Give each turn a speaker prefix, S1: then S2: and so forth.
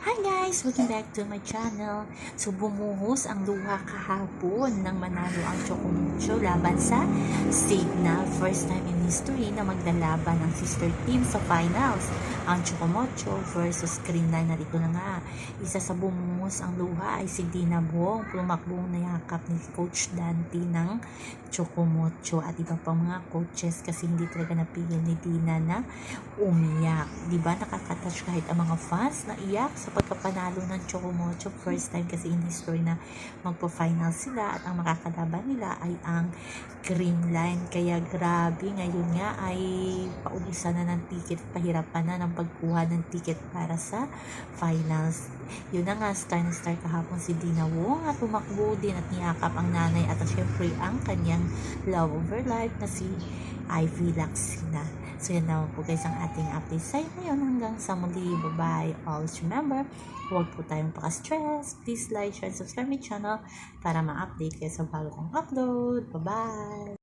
S1: Hi guys! Welcome back to my channel. So bumuhos ang luha kahapon nang manalo ang Chocomucho laban sa Signal. First time in history na maglalaban ang sister team sa finals. Ang Chocomucho versus Creamline. Narito na nga. Isa sa bumuhos ang luha ay si Dina Bong. Pumakbong nayakap ni Coach Dante ng Chocomucho at iba pang mga coaches kasi hindi talaga napigil ni Dina na umiyak. Di ba nakakatouch kahit ang mga fans na iyak sa pagkapanalo ng Chocomocho. First time kasi in history na magpo-final sila at ang makakalaban nila ay ang Creamline. Kaya grabe, ngayon nga ay paubusan na ng ticket, pahirapan na ng pagkuha ng ticket para sa finals. Yun na nga, star na star kahapon si Dina Wong at tumakbo din at niyakap ang nanay at syempre ang kanyang love of her life na si Ivy Laxina. So yan naman po guys ang ating update sa ngayon hanggang sa muli. Bye-bye. Always remember, huwag po tayong paka-stress. Please like, share, and subscribe my channel para ma-update kayo sa bago kong upload. Bye-bye!